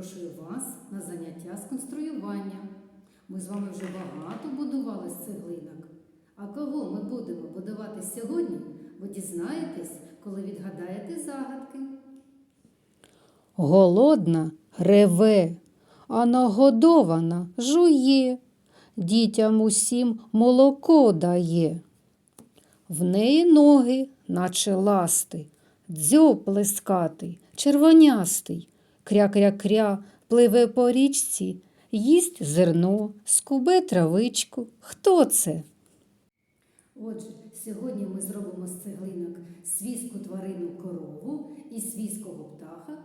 Запрошую вас на заняття з конструювання. Ми з вами вже багато будували з цеглинок. А кого ми будемо будувати сьогодні, ви дізнаєтесь, коли відгадаєте загадки. Голодна реве, а нагодована жує, дітям усім молоко дає. В неї ноги, наче ласти, дзьоб плескатий, червонястий, кря-кря-кря пливе по річці, їсть зерно, скубе травичку. Хто це? Отже, сьогодні ми зробимо з цеглинок свійську тварину корову і свійського птаха.